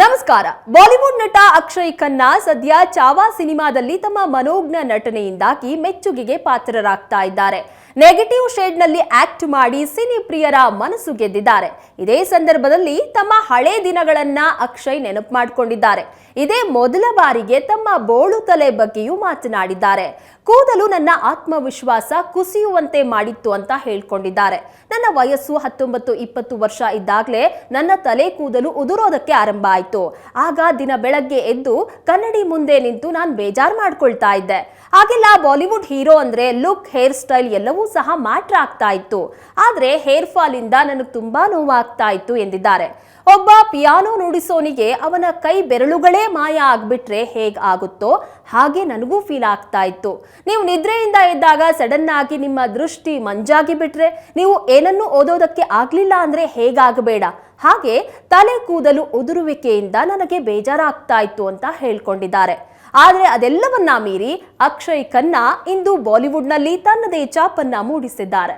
ನಮಸ್ಕಾರ. ಬಾಲಿವುಡ್ ನಟ ಅಕ್ಷಯ್ ಖನ್ನಾ ಸದ್ಯ ಚಾವಾ ಸಿನಿಮಾದಲ್ಲಿ ತಮ್ಮ ಮನೋಜ್ಞ ನಟನೆಯಿಂದಾಗಿ ಮೆಚ್ಚುಗೆಗೆ ಪಾತ್ರರಾಗ್ತಾ ಇದ್ದಾರೆ. ನೆಗೆಟಿವ್ ಶೇಡ್ನಲ್ಲಿ ಆಕ್ಟ್ ಮಾಡಿ ಸಿನಿ ಪ್ರಿಯರ ಮನಸ್ಸು ಗೆದ್ದಿದ್ದಾರೆ. ಇದೇ ಸಂದರ್ಭದಲ್ಲಿ ತಮ್ಮ ಹಳೆ ದಿನಗಳನ್ನ ಅಕ್ಷಯ್ ನೆನಪು ಮಾಡಿಕೊಂಡಿದ್ದಾರೆ. ಇದೇ ಮೊದಲ ಬಾರಿಗೆ ತಮ್ಮ ಬೋಳು ತಲೆ ಬಗ್ಗೆಯೂ ಮಾತನಾಡಿದ್ದಾರೆ. ಕೂದಲು ನನ್ನ ಆತ್ಮವಿಶ್ವಾಸ ಕುಸಿಯುವಂತೆ ಮಾಡಿತ್ತು ಅಂತ ಹೇಳ್ಕೊಂಡಿದ್ದಾರೆ. ನನ್ನ ವಯಸ್ಸು ಹತ್ತೊಂಬತ್ತು ಇಪ್ಪತ್ತು ವರ್ಷ ಇದ್ದಾಗಲೇ ನನ್ನ ತಲೆ ಕೂದಲು ಉದುರೋದಕ್ಕೆ ಆರಂಭ ಆಯಿತು. ಆಗ ದಿನ ಬೆಳಗ್ಗೆ ಎದ್ದು ಕನ್ನಡಿ ಮುಂದೆ ನಿಂತು ನಾನು ಬೇಜಾರು ಮಾಡ್ಕೊಳ್ತಾ ಇದ್ದೆ. ಹಾಗೆಲ್ಲ ಬಾಲಿವುಡ್ ಹೀರೋ ಅಂದ್ರೆ ಲುಕ್, ಹೇರ್ ಸ್ಟೈಲ್ ಎಲ್ಲವೂ ಸಹ ಮ್ಯಾಟ್ರ್ ಆಗ್ತಾ ಇತ್ತು. ಆದ್ರೆ ಹೇರ್ ಫಾಲ್ ಇಂದ ನನಗೆ ತುಂಬಾ ನೋವಾಗ್ತಾ ಇತ್ತು ಎಂದಿದ್ದಾರೆ. ಒಬ್ಬ ಪಿಯಾನೋ ನುಡಿಸೋನಿಗೆ ಅವನ ಕೈ ಬೆರಳುಗಳೇ ಮಾಯ ಆಗ್ಬಿಟ್ರೆ ಹೇಗ್ ಆಗುತ್ತೋ ಹಾಗೆ ನನಗೂ ಫೀಲ್ ಆಗ್ತಾ ಇತ್ತು. ನೀವು ನಿದ್ರೆಯಿಂದ ಇದ್ದಾಗ ಸಡನ್ ಆಗಿ ನಿಮ್ಮ ದೃಷ್ಟಿ ಮಂಜಾಗಿ ಬಿಟ್ರೆ ನೀವು ಏನನ್ನೂ ಓದೋದಕ್ಕೆ ಆಗ್ಲಿಲ್ಲ ಅಂದ್ರೆ ಹೇಗಾಗಬೇಡ ಹಾಗೆ ತಲೆ ಕೂದಲು ಉದುರುವಿಕೆಯಿಂದ ನನಗೆ ಬೇಜಾರಾಗ್ತಾ ಇತ್ತು ಅಂತ ಹೇಳ್ಕೊಂಡಿದ್ದಾರೆ. ಆದ್ರೆ ಅದೆಲ್ಲವನ್ನ ಮೀರಿ ಅಕ್ಷಯ್ ಖನ್ನಾ ಇಂದು ಬಾಲಿವುಡ್ನಲ್ಲಿ ತನ್ನದೇ ಚಾಪನ್ನ ಮೂಡಿಸಿದ್ದಾರೆ.